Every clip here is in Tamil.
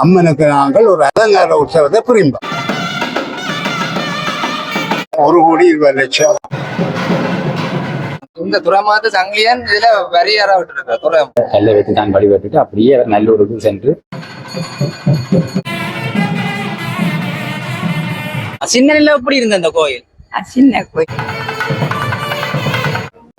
அம்மனுக்கு நாங்கள் ஒரு அலங்கார உற்சவத்தை புரிந்தோம். ஒரு கோடி இருபது லட்சம். இந்த துறைமுகத்து சங்கிலியன் இதுல வரியற விட்டுருக்கு? துறை கல்லை வைத்து தான் வழிபட்டுட்டு அப்படியே நல்லூருக்கு சென்று. சின்னல எப்படி இருந்த இந்த கோயில்? சின்ன கோயில்.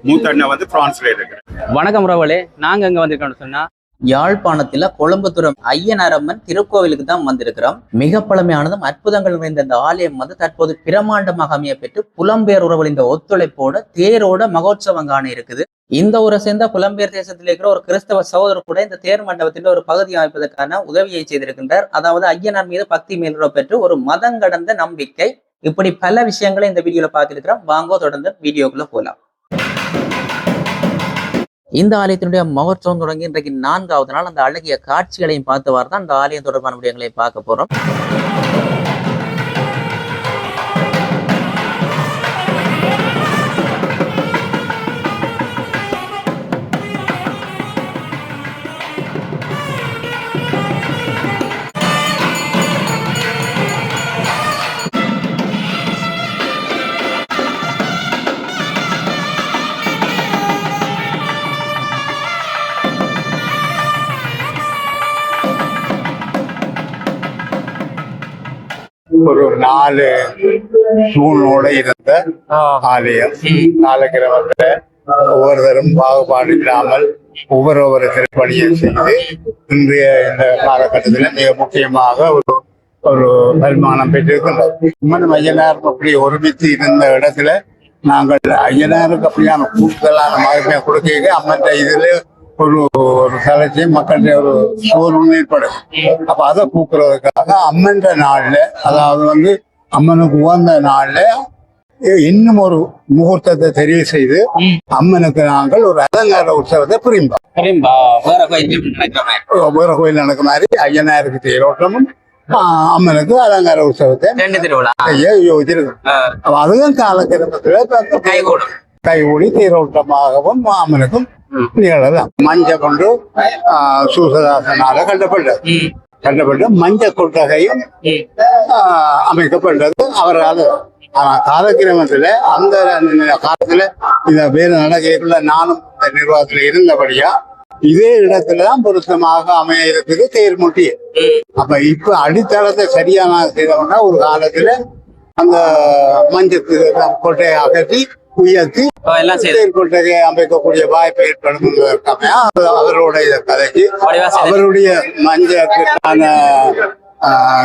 மூத்தண்ணா வந்து பிரான்ஸ்ல இருக்கு. வணக்கம் உறவுகளே நாங்க எங்க வந்திருக்கோம்னு சொன்னா யாழ்ப்பாணத்துல கொழும்புத்துறை ஐயனரம்மன் திருக்கோவிலுக்கு தான் வந்திருக்கிறோம். மிக பழமையானதும் அற்புதங்கள் நிறைந்த இந்த ஆலயம் வந்து தற்போது பிரமாண்டமாக அமைய பெற்று புலம்பெயர் உறவுகள் இந்த ஒத்துழைப்போட தேரோட மகோத்சவம் காண இருக்குது. இந்த ஊரை சேர்ந்த புலம்பெயர் தேசத்தில் இருக்கிற ஒரு கிறிஸ்தவ சகோதரர் கூட இந்த தேர் மண்டபத்தில் ஒரு பகுதி அமைப்பதற்கான உதவியை செய்திருக்கின்றார். அதாவது ஐயனார் மீது பக்தி மேலுறவு பெற்று ஒரு மதம் கடந்த நம்பிக்கை. இப்படி பல விஷயங்களை இந்த வீடியோல பார்த்திருக்கிறோம். வாங்கோ தொடர்ந்து வீடியோக்குள்ள போலாம். இந்த ஆலயத்தினுடைய மகோற்சவம் தொடங்கி இன்றைக்கு நான்காவது நாள். அந்த அழகிய காட்சிகளையும் பார்த்தவாறு தான் அந்த ஆலயம் தொடர்பான விடயங்களை பார்க்க போறோம். ஒரு நாலு தூணோட இருந்த ஆலயம். நாலு கிரமத்துல ஒவ்வொருத்தரும் பாகுபாடு இல்லாமல் ஒவ்வொரு ஒவ்வொரு திருப்பணியை செய்து இன்றைய இந்த காலகட்டத்தில் மிக முக்கியமாக ஒரு ஒரு வருமானம் பெற்றிருக்கின்றோம். இன்னும் ஐயனார் அப்படி ஒருமித்து இருந்த இடத்துல நாங்கள் ஐயனாருக்கு அப்படியான கூடுதலான மகிமையை கொடுக்க அம்மன் இதுல ஒரு ஒரு கலைச்சி மக்களுடைய ஒரு சோர்வு ஏற்படும். அப்ப அதை பூக்குறதுக்காக அம்மன்ற நாள்ல அதாவது வந்து அம்மனுக்கு உகந்த நாள்ல இன்னும் ஒரு முகூர்த்தத்தை தெரிவு செய்து அம்மனுக்கு நாங்கள் ஒரு அலங்கார உற்சவத்தை புரிந்தோம். வேற கோயில் நடக்க மாதிரி ஐயனாருக்கு தேரோட்டமும் அம்மனுக்கு அலங்கார உற்சவத்தை ரெண்டு திருவிழா. யோசிச்சிருக்கோம். அதுவும் காலக்கிரமத்துல கைகூடி தேரோட்டமாகவும் அம்மனுக்கும் கொண்டு ஆஹ், சூசதாசனால கட்டப்பட்டது. கட்டப்பட்டு மஞ்சள் கொட்டகையும் அமைக்கப்பட்டது. அவரால் ஆனா காலக்கிரமத்துல அந்த காலத்துல இந்த வேறு நடக்கைக்குள்ள நானும் இந்த நிர்வாகத்துல இருந்தபடியா இதே இடத்துலதான் பொருத்தமாக அமைய இருக்குது தேர்முட்டி அப்ப இப்ப அடித்தளத்தை சரியான செய்தோம்னா ஒரு காலத்துல அந்த மஞ்சத்து கொட்டையை அகற்றி உயர்த்தி கொட்டகையை அமைக்கக்கூடிய வாய்ப்பு ஏற்படுத்துவதற்காக அவர் அவரோட இதை கதைக்கு. அவருடைய மஞ்சளுக்கான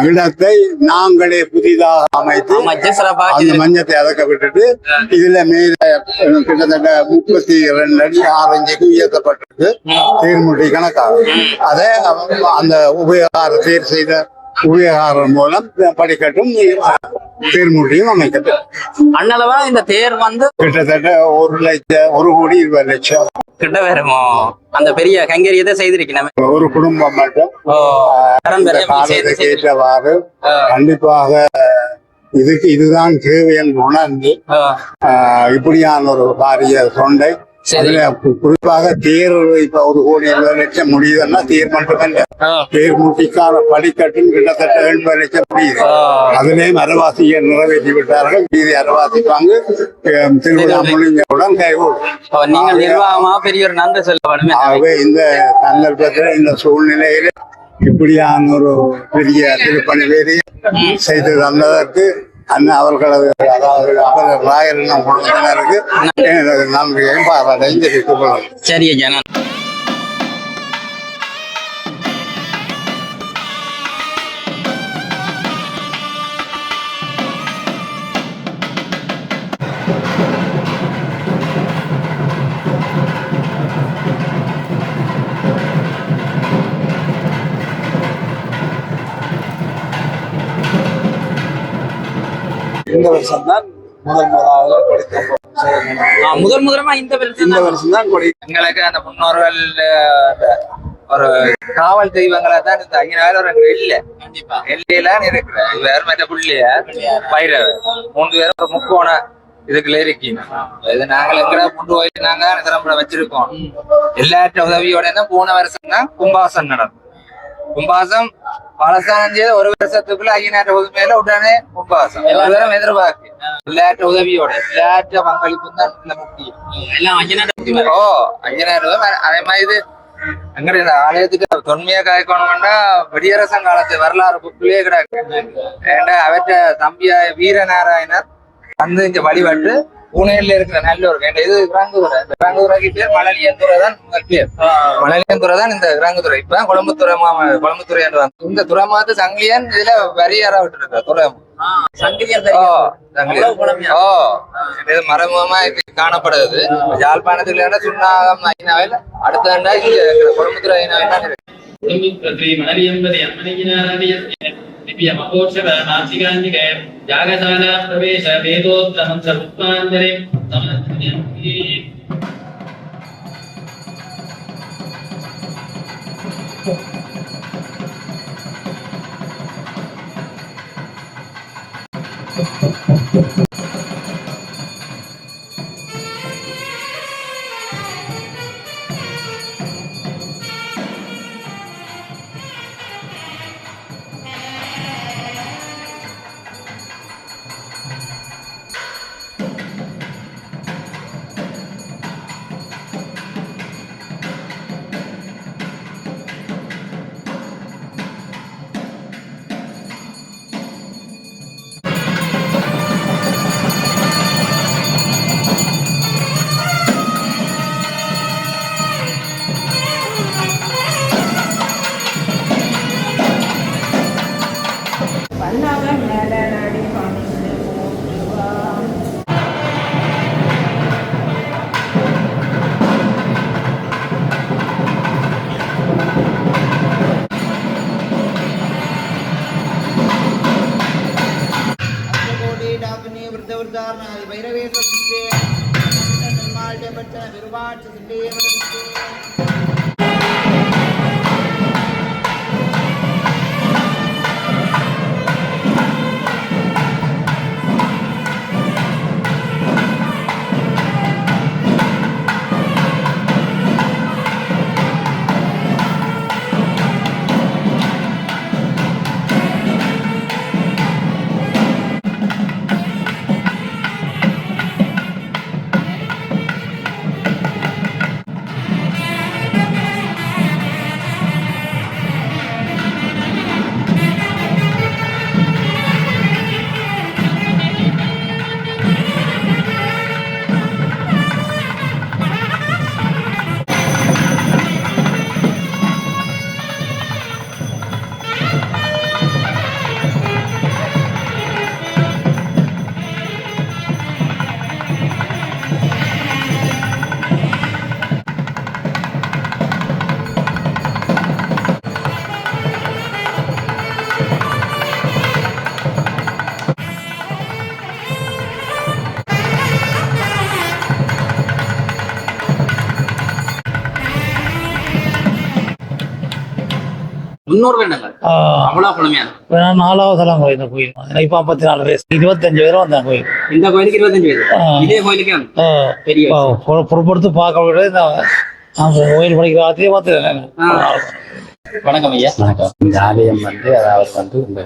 இடத்தை நாங்களே புதிதாக அமைத்து அந்த. மஞ்சத்தை அதக்க விட்டுட்டு இதுல மேல கிட்டத்தட்ட முப்பத்தி ரெண்டு அடி ஆறு இன்ச்சுக்கு உயர்த்தப்பட்டிருக்கு தேர்முடி கணக்காக அதை அந்த உபயோகார தேர் செய்த உபயோகாரம் மூலம் படிக்கட்டும் தேர்முடியும் அமைக்கப்படும் அண்ணளவா இந்த தேர் வந்து கிட்டத்தட்ட ஒரு லட்சம் ஒரு கோடி இருபது லட்சம். கிட்ட வருமோ அந்த பெரிய கைங்கரியத்தை செய்திருக்கணும் ஒரு குடும்பம் மட்டும். காலத்துக்கு. ஏற்றவாறு கண்டிப்பாக இதுக்கு இதுதான் தேவை என்று உணர்ந்து இப்படியான ஒரு காரிய தொண்டை. அதுல குறிப்பாக தேர் இப்ப ஒரு கோடி இருபது லட்சம் முடியுதுன்னா தேர் மட்டுமல்ல தேர் முட்டிக்கான படிக்கட்டும் கிட்டத்தட்ட எண்பது லட்சம் முடியுது. அதிலேயும் அரைவாசியை நிறைவேற்றி விட்டார்கள் மீதி அரைவாசி பங்கு அஹ், திருவிழா முடிஞ்சவுடன் கைகூடும் நீங்கள் நிர்வாகமா பெரிய ஒரு நன்றி சொல்ல வேணுமே? ஆகவே இந்த சந்தர்ப்பத்தில் இந்த சூழ்நிலையில இப்படியான ஒரு பெரிய திருப்பணி வேலையை செய்து தந்ததற்கு அண்ணன் அவர்களது அதாவது அவர் ராயரண்ணம் குடும்பத்தினருக்கு எனது நன்றியையும் பாராட்டையும் தெரிவித்துக் கொள்ளும் சரி ஐயா வருஷம் தான் முதல் முதலாக ஆ, முதல் முதலமா இந்த வருஷம் இந்த தான் வருஷம் தான் கொடி எங்களுக்கு அந்த முன்னோர்கள் ஒரு காவல் தெய்வங்களா தான் இந்த ஐயனாயிரம் ஒரு அங்க இல்ல. கண்டிப்பா. எல்லையில இருக்கிற வேற மற்ற புள்ளிய பயிரவர் மூணு பேரும் ஒரு முக்கோண இதுக்குள்ள இருக்கீங்க. இது நாங்கள் எங்கடா கொண்டு போயிட்டு நாங்க திறம்பட வச்சிருக்கோம். எல்லாற்ற உதவியோட போன வருஷம் தான் கும்பாசம் நடக்கும் கும்பாசம் பலஸ்தானம் செய்த ஒரு வருஷத்துக்குள்ள ஐயனாட்ட உதவியில உடனே உபவாசம் எல்லாரும் எதிர்பார்க்கு எல்லாற்ற உதவியோட எல்லாற்ற பங்களிப்பும் தான் இதுல முக்கியம். ஓ ஐயனாயிரம் அதே மாதிரி இது இந்த ஆலயத்துக்கு தொன்மையா காய்க்கணும்னா வெடியரசன் காலத்து வரலாறு புக்கிலேயே கிடக்கு. ஏண்டா அவற்ற தம்பியா வீரநாராயணர் வந்து இங்க வழிபட்டு பூனேல இருக்கிற நல்லூர் ஏண்டா இது கிராங்குதுறை இந்த கிராங்குதுறைக்கு பேர் மணலியந்துறை தான் முதல் பேர். தான் இந்த கிராங்குதுறை இப்ப கொழம்புத்துறை மாமா கொழம்புத்துறை என்று வந்து இந்த துறைமாத்து சங்கிலியன் இதுல வரியரா விட்டு துறை இது மறைமுகமா இது காணப்படுது. யாழ்ப்பாணத்துல சுண்ணாகம் ஐநாவில் அடுத்த கொழம்புத்துறை ஐநாவில் इति यमकोक्षपरमार्थिकान्तिके यागशाला प्रवेश वेदोत्तमं च रूपान्तरे நாலாவது தலம் கோயில் இந்த கோயில். எனக்கு இப்போ ஐம்பத்தி நாலு வயசு. இருபத்தஞ்சு பேர் வந்தேன் கோயில். இந்த கோயிலுக்கு இருபத்தஞ்சு பொறு- பொறுப்படுத்து பார்க்க விட இந்த நான் கோயில் படிக்கிற பார்த்துருக்கேன் வணக்கம் ஐயா. வணக்கம். இந்த ஆலயம் வந்து அதாவது வந்து இந்த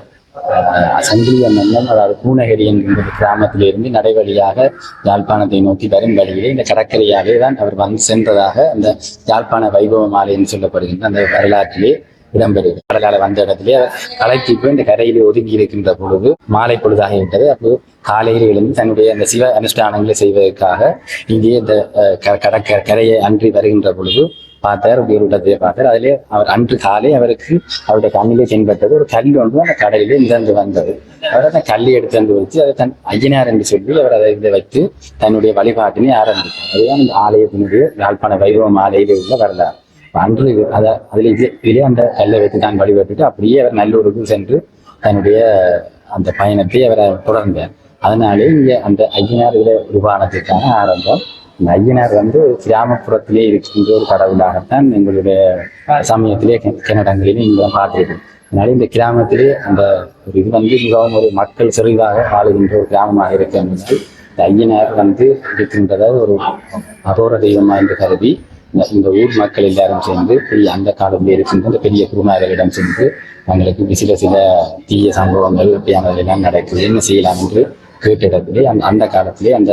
சங்கிலிய மன்னன் அதாவது பூநகரி என்கின்ற கிராமத்திலிருந்து நடைவழியாக யாழ்ப்பாணத்தை நோக்கி வரும் வழியிலே இந்த கடற்கரையாலே தான் அவர் வந்து சென்றதாக அந்த யாழ்ப்பாண வைபவ ஆலயம் சொல்லப்படுகின்ற அந்த வரலாற்றிலே இடம்பெறுகிறது. கடலால வந்த இடத்திலே அவர் களைத்து போய் இந்த கரையிலே ஒதுங்கி இருக்கின்ற பொழுது மாலை பொழுதாகிவிட்டது. அப்போது காலையில் எழுந்து தன்னுடைய அந்த சிவ அனுஷ்டானங்களை செய்வதற்காக இங்கே இந்த கடற்க கரையை அன்றி வருகின்ற பொழுது பார்த்தார் ஒரு இடத்தை பார்த்தார். அதிலே அவர் அன்று காலை அவருக்கு அவருடைய கண்ணிலே தென்பட்டது. ஒரு கல் ஒன்று அந்த கடலிலே இருந்து வந்தது. அவர் அந்த கல்லை எடுத்து வந்து வச்சு அதை தன் ஐயனார் என்று சொல்லி அவர் அதை இதை வைத்து தன்னுடைய வழிபாட்டினை ஆரம்பித்தார். அதுதான் இந்த ஆலயத்தினுடைய யாழ்ப்பாண வைபவம் ஆலயிலே உள்ள வரலாறு. அன்று அதை அதில் இது இதிலே அந்த கல்லை வைத்து தான் வழிபட்டுட்டு அப்படியே அவர் நல்லூருக்கு சென்று தன்னுடைய அந்த பயணத்தை அவரை தொடர்ந்தார் அதனாலே இங்கே அந்த ஐயனார் இதில் உருவானதுக்கான ஆரம்பம். இந்த ஐயனார் வந்து கிராமப்புறத்திலே இருக்கின்ற ஒரு கடவுளாகத்தான் எங்களுடைய சமயத்திலே கிணடங்களிலே கன்னடங்களிலே இங்கே பார்த்திருக்கோம் அதனால இந்த கிராமத்திலே அந்த ஒரு இது வந்து மிகவும் ஒரு மக்கள் செறிவாக வாழுகின்ற ஒரு கிராமமாக இருக்கின்றது இந்த ஐயனார் வந்து இருக்கின்றத ஒரு அகோர தெய்வமாக என்று கருதி இந்த- இந்த ஊர் மக்கள் எல்லாரும் சேர்ந்து பெரிய அந்த காலத்தில் இருக்கின்ற இந்த பெரிய குருமார்களிடம் சென்று தங்களுக்கு சில சில தீய சம்பவங்கள் அப்படியானது எல்லாம் நடக்குது. என்ன செய்யலாம் என்று கேட்டிடத்திலே அந்த அந்த காலத்திலே அந்த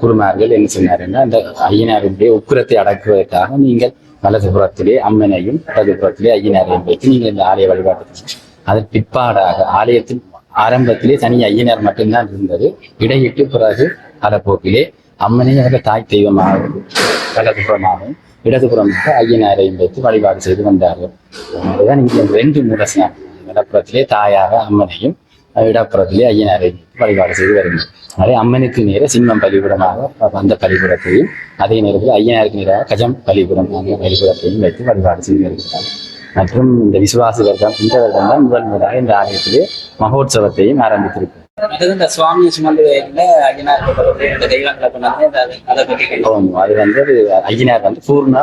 குருமார்கள் என்ன சொன்னாருன்னா அந்த ஐயனாருடைய உக்கிரத்தை அடக்குவதற்காக நீங்கள் வலதுபுறத்திலே அம்மனையும் இடதுபுறத்திலே ஐயனாரையும் வைத்து நீங்கள் இந்த ஆலய வழிபாட்டு அதன் பிற்பாடாக ஆலயத்தின் ஆரம்பத்திலே தனி ஐயனார் மட்டும்தான் இருந்தது. இடையிட்டு பிறகு காலப்போக்கிலே அம்மனே எனக்கு தாய் தெய்வமாகவும் வலதுபுறமாகவும் இடதுபுறமாக ஐயனாரையும் வைத்து வழிபாடு செய்து வந்தார்கள். அதுதான் இங்கே ரெண்டு மூலசனம் இடப்புறத்திலே தாயாக அம்மனையும் இடப்புறத்திலே ஐயனாரையும் வழிபாடு செய்து வருகிறது அதே அம்மனுக்கு நேர சிம்மம் பலிபுரமாக அந்த பலிபுரத்தையும் அதே நேரத்தில் ஐயனாருக்கு நேராக கஜம் பலிபுரம் அந்த பலிபுரத்தையும் வைத்து வழிபாடு செய்து வருகிறார்கள் மற்றும் இந்த விசுவாசி வருடம் இந்த வருடம் தான் முதல் முதலாக இந்த ஆலயத்திலே மகோத்சவத்தையும் ஆரம்பித்திருக்கு அது வந்து ஐயனார் வந்து பூர்ணா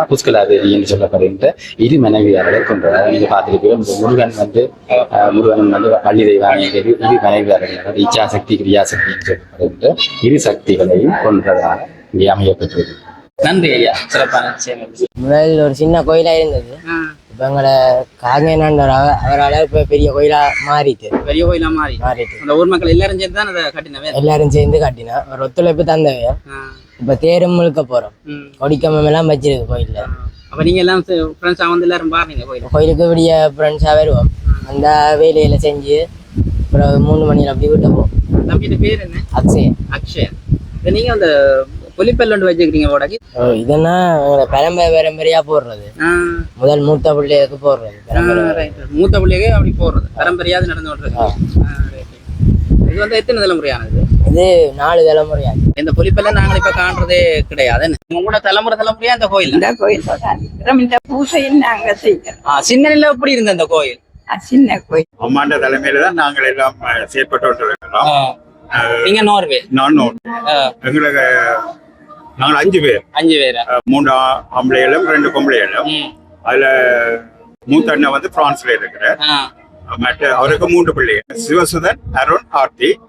என்று சொல்லப்படுகின்ற இரு மனைவியார்களை கொண்டவர் நீங்க பார்த்திருப்பீங்க முருகன் வந்து முருகன் வந்து வள்ளி தெய்வானை இரு இரு மனைவியார்கள் அதாவது இச்சா சக்தி கிரியாசக்தி என்று சொல்லப்படுகின்ற இரு சக்திகளையும் கொன்றதாக இங்கே அமையப்பட்டிருக்கு நன்றி ஐயா. சிறப்பான முதல்ல ஒரு சின்ன கோயிலா இருந்தது. இப்ப எங்களை காங்கேனாண்டவர் அவரால் இப்ப பெரிய கோயிலா மாறிட்டு. பெரிய கோயிலா மாறி. மாறிட்டு. அந்த ஊர் மக்கள் எல்லாரும் சேர்ந்து தான் அதை கட்டினவே? எல்லாரும் சேர்ந்து கட்டினா ஒரு ஒத்துழைப்பு தந்தவையா இப்ப தேரும் முழுக்க போறோம். கொடிக்கம்பம் எல்லாம் வச்சிருக்கு கோயில்ல. அப்ப நீங்க எல்லாம் ஃப்ரெண்ட்ஸா வந்து எல்லாரும் பாருங்க கோயில் கோயிலுக்கு விடிய ஃப்ரெண்ட்ஸா வருவோம். அந்த வேலையில செஞ்சு அப்புறம் மூணு மணியில அப்படி விட்டு போவோம். தம்பியோட பேர் என்ன? அக்ஷய அக்ஷயா இப்ப நீங்க அந்த புலிப்பல்லண்டு வச்சுக்கிறீங்க போடாக்கி ஓ, இதென்னா பரம்பரை பரம்பரையா போடுறது. முதல் மூத்த பிள்ளைகளுக்கு போடுறது மூத்த பிள்ளைಗೆ அப்படி போடுறது. பரம்பரையாவது நடந்து right. இது வந்து எத்தனை தலைமுறையானது? இது நாலு தலைமுறையா இந்த புலிப்பெல்லாம் நாங்கள் இப்ப காண்றதே கிடையாது. உங்களோட தலைமுறை தலைமுறையா இந்த கோயில்? இந்த கோயில் இந்த பூசையில் நாங்க செய்கிறோம். ஆ, சின்னனில எப்படி இருந்த இந்த கோயில்? சின்ன கோயில். அம்மாண்ட தலைமையில தான் நாங்கள் எல்லாம் செயற்பட்டு நீங்க நோர்வே? நான் நோட் எங்களுக்கு நாங்கள் அஞ்சு பேர். அஞ்சு பேரா? ஆ- ஆம்பளைகளும் ரெண்டு பொம்பளைகளும். அதுல மூத்த அண்ணன் வந்து பிரான்ஸ்ல இருக்கிறார். மற்ற அவருக்கு மூன்று பிள்ளைகள். சிவசுதன் அருண் ஆர்த்தி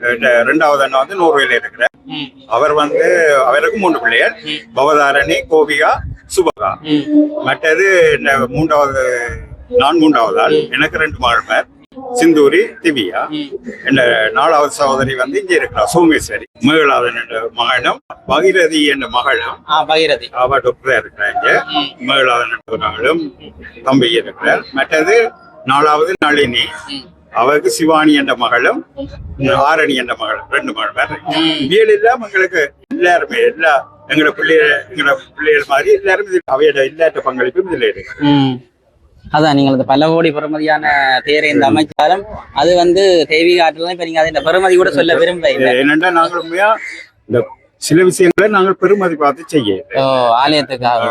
ரெண்டாவது அண்ணன் வந்து நோர்வேல இருக்கிறார். அவர் வந்து அவருக்கு மூன்று பிள்ளைகள். பவதாரணி கோபிகா சுபகா. மற்றது மூன்றாவது நான் மூன்றாவது ஆள். எனக்கு ரெண்டு மகள்மார் சிந்தூரி திவ்யா. என்ற நாலாவது சகோதரி வந்து இங்க இருக்கிறார் சோமேஸ்வரி. மேகலாதன் என்ற மகனும் பகிரதி என்ற மகளும் பகீரதி. அவ டாக்டரா இருக்கிறார் இங்க. மேகலாதன் என்ற மகளும் தம்பி இருக்கிறார். மற்றது நாலாவது நளினி. அவருக்கு சிவானி என்ற மகளும் ஆரணி என்ற மகளும் ரெண்டு மகள் இவியல் இல்லாம எங்களுக்கு எல்லாருமே எல்லா எங்களோட பிள்ளைகள் எங்களோட பிள்ளைகள் மாதிரி எல்லாரும் அவையோட எல்லாத்த பங்களிப்பும் இதுல இருக்கு. அதான் நீங்கள் இந்த பல கோடி பெறுமதியான தேரை இந்த அமைச்சாலும் அது வந்து தெய்வீக ஆற்றல் இப்ப நீங்க அதை இந்த பெறுமதி கூட சொல்ல விரும்ப இல்லை ஏனென்றா நாங்கள் உண்மையா இந்த சில விஷயங்களை நாங்கள் பெருமதி பார்த்து செய்ய ஓ ஆலயத்துக்காக.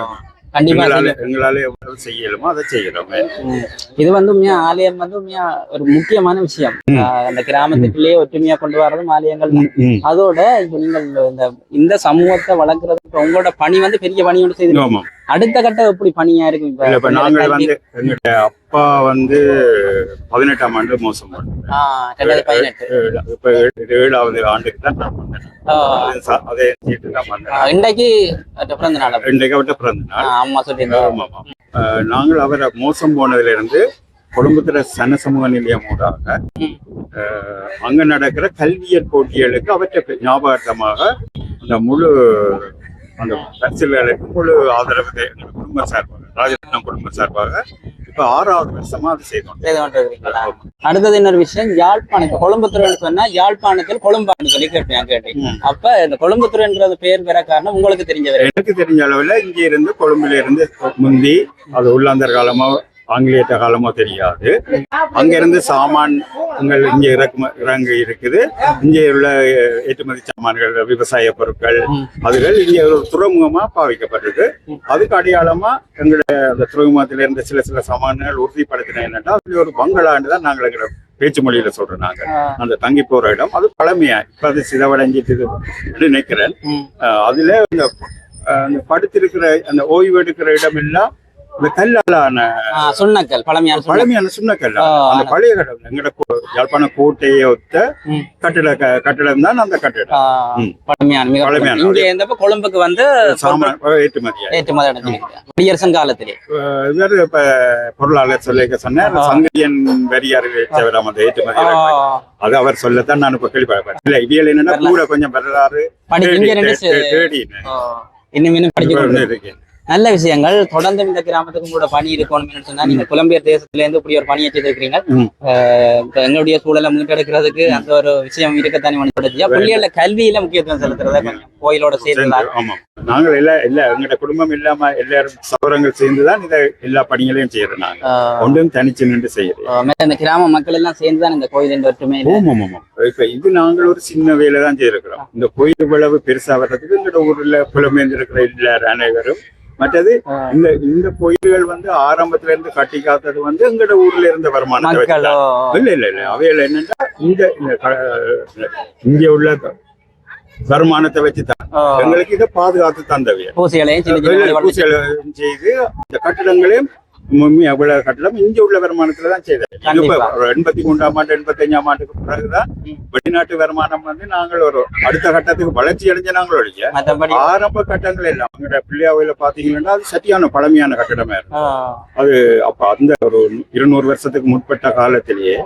இது வந்து உண்மையா ஆலயம் வந்து உண்மையா ஒரு முக்கியமான விஷயம். அந்த கிராமத்துக்குள்ளேயே ஒற்றுமையா கொண்டு வர்றதும் ஆலயங்கள் அதோட இப்ப நீங்கள் இந்த இந்த சமூகத்தை வளர்க்கறது இப்ப உங்களோட பணி வந்து பெரிய பணி ஒன்று செய்து அடுத்த கட்டம் எப்படி பணியா இருக்கு இப்ப? நாங்கள் வந்து எங்க அப்பா வந்து பதினெட்டாம் ஆண்டு மோசம் இப்ப ஏழு- ஏழாவது ஆண்டுக்கு தான் நான் அதே சீட்டு தான் இன்றைக்கு பிறந்த நாள். இன்றைக்கு அவட்ட பிறந்த நாள். ஆமா, ஆமா. அஹ், நாங்கள் அவரை மோசம் போனதுல இருந்து கொழும்புத்துற சன சமூக நிலையம் ஊடாக அங்க நடக்கிற கல்வியல் போட்டிகளுக்கு அவற்றை ஞாபகார்த்தமாக அந்த முழு அந்த பரிசுகளுக்கு முழு ஆதரவு தே- எங்க குடும்ப சார்பாக ராஜரத்னம் குடும்ப சார்பாக இப்ப ஆறாவது வருஷமா அது செய்தோம்? அடுத்தது இன்னொரு விஷயம் யாழ்ப்பாணம் கொழும்புத்துறைன்னு சொன்னா யாழ்ப்பாணத்தில் கொழும்பான்னு சொல்லி கேட்டேன் கேட்டேன். அப்ப இந்த கொழும்புத்துறைன்றது பேர் பெற காரணம் உங்களுக்கு தெரிஞ்சவர் எனக்கு தெரிஞ்ச அளவுல இங்க இருந்து கொழும்புல இருந்து முந்தி அது உள்ளாந்தர் காலமோ ஆங்கிலேயத்த காலமோ தெரியாது. அங்க இருந்து சாமான்கள் இங்க இறக்கும இறங்கு இருக்குது. இங்க உள்ள ஏற்றுமதி சாமான்கள் விவசாய பொருட்கள் அதுகள் இங்க ஒரு துறைமுகமா பாவிக்கப்பட்டிருக்கு அதுக்கு அடையாளமா எங்களுடைய அந்த துறைமுகத்துல இருந்த சில சில சாமான்கள் உறுதிப்படுத்தின என்னன்னா அதுல ஒரு பங்களான்னு தான் நாங்கள் எங்களை பேச்சு மொழியில சொல்றோம் நாங்க அந்த தங்கி போற இடம் அது பழமையா இப்ப அது சிதவடைஞ்சிட்டு நினைக்கிறேன். அதுல அந்த படுத்திருக்கிற அந்த ஓய்வு எடுக்கிற இடம் எல்லாம் இந்த கல்லாலான சுண்ணக்கல் பழமையான. பழமையான சுண்ணக்கல் அந்த. பழைய கட்டடம் எங்கட யாழ்ப்பாண கோட்டையை ஒத்த. கட்டிட கட்டிடம் தான் அந்த கட்டிடம். பழமையான மிக பழமையான. இங்க இருந்தப்ப கொழும்புக்கு வந்து ஏற்றுமதி அடைஞ்சிருக்கு குடியரசன் காலத்திலே இவர் இப்ப பொருளாளர் சொல்லிக்க சொன்னார் ஆ. சங்கிலியன் வரியார் வச்சவர் அந்த ஏற்றுமதி அது அவர் சொல்லத்தான் நான் இப்ப கேள்விப்பட்டேன் இல்ல இவியல் என்னன்னா. கூட கொஞ்சம் வரலாறு தேடி- இன்னும் இன்னும் கொண்டு இருக்கேன் நல்ல விஷயங்கள். தொடர்ந்து இந்த கிராமத்துக்கும் கூட பணி இருக்கணும்னு சொன்னா நீங்க புலம்பெயர் தேசத்துல இருந்து இப்படி ஒரு பணியை செய்திருக்கிறீங்க. எங்களுடைய சூழலை மீட்டெடுக்கிறதுக்கு அந்த ஒரு விஷயம் இருக்கத்தானே மனப்படுத்தியா பிள்ளைகள கல்வியில முக்கியத்துவம் செலுத்துறத கொஞ்சம் கோயிலோட சேர்ந்து ஆமா நாங்கள் எல்லா எல்லா எங்கட குடும்பம் இல்லாம எல்லாரும் சௌரங்கள் சேர்ந்துதான் இதை எல்லா பணிகளையும் செய்யறோம் நாங்க. ஒன்றும் தனிச்சு நின்று செய்யறோம் இந்த கிராம மக்கள் எல்லாம் சேர்ந்து தான் இந்த கோயிலின் ஒற்றுமை இப்ப இது நாங்கள் ஒரு சின்ன வேலை தான் செய்திருக்கிறோம். இந்த கோயில் இவ்வளவு பெருசா வர்றதுக்கு எங்கட ஊர்ல புலமேந்து இருக்கிற எல்லார் அனைவரும் மற்றது இந்த இந்த கோயில்கள் வந்து ஆரம்பத்துல இருந்து கட்டி காத்தது வந்து எங்கட ஊர்ல இருந்த தான். இல்ல இல்ல இல்ல. அவையில என்னன்னா இந்த இங்க உள்ள வருமானத்தை வச்சு தான் எங்களுக்கு இதை பாதுகாத்து தந்தவைய பூசைகளையும் செய்து இந்த கட்டிடங்களையும் மம்மி அவ்வளவு கட்டிடம் இங்க உள்ள வருமானத்துல தான் செய்தது. எண்பத்தி மூன்றாம் ஆண்டு எண்பத்தி அஞ்சாம் ஆண்டுக்கு பிறகுதான். வெளிநாட்டு வருமானம் வந்து நாங்கள் ஒரு அடுத்த கட்டத்துக்கு வளர்ச்சி அடைஞ்ச நாங்கள் மற்றபடி ஆரம்ப கட்டங்கள் எல்லாம். எங்கட பிள்ளையாவையில பாத்தீங்கன்னா அது சட்டியான பழமையான கட்டடமா இருக்கும் அப்ப அந்த ஒரு இருநூறு வருஷத்துக்கு முற்பட்ட காலத்திலேயே.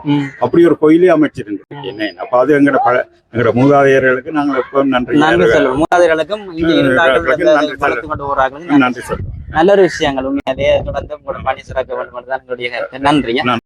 அப்படி ஒரு கோயிலே அமைச்சிருந்தது. என்ன அப்ப அது எங்கட பல எங்கட மூதாதையர்களுக்கு நாங்கள் எப்பவும் நன்றி நன்றி சொல்லுவோம் மூதாதையர்களுக்கும் நன்றி சொல்லுவோம். வளர்த்து கொண்டு போறார்கள் நன்றி சொல்றோம் நல்ல ஒரு விஷயங்கள். உண்மையாவே தொடர்ந்து உங்களோட பணி சிறக்க வேண்டும் தான் கருத்து. நன்றி.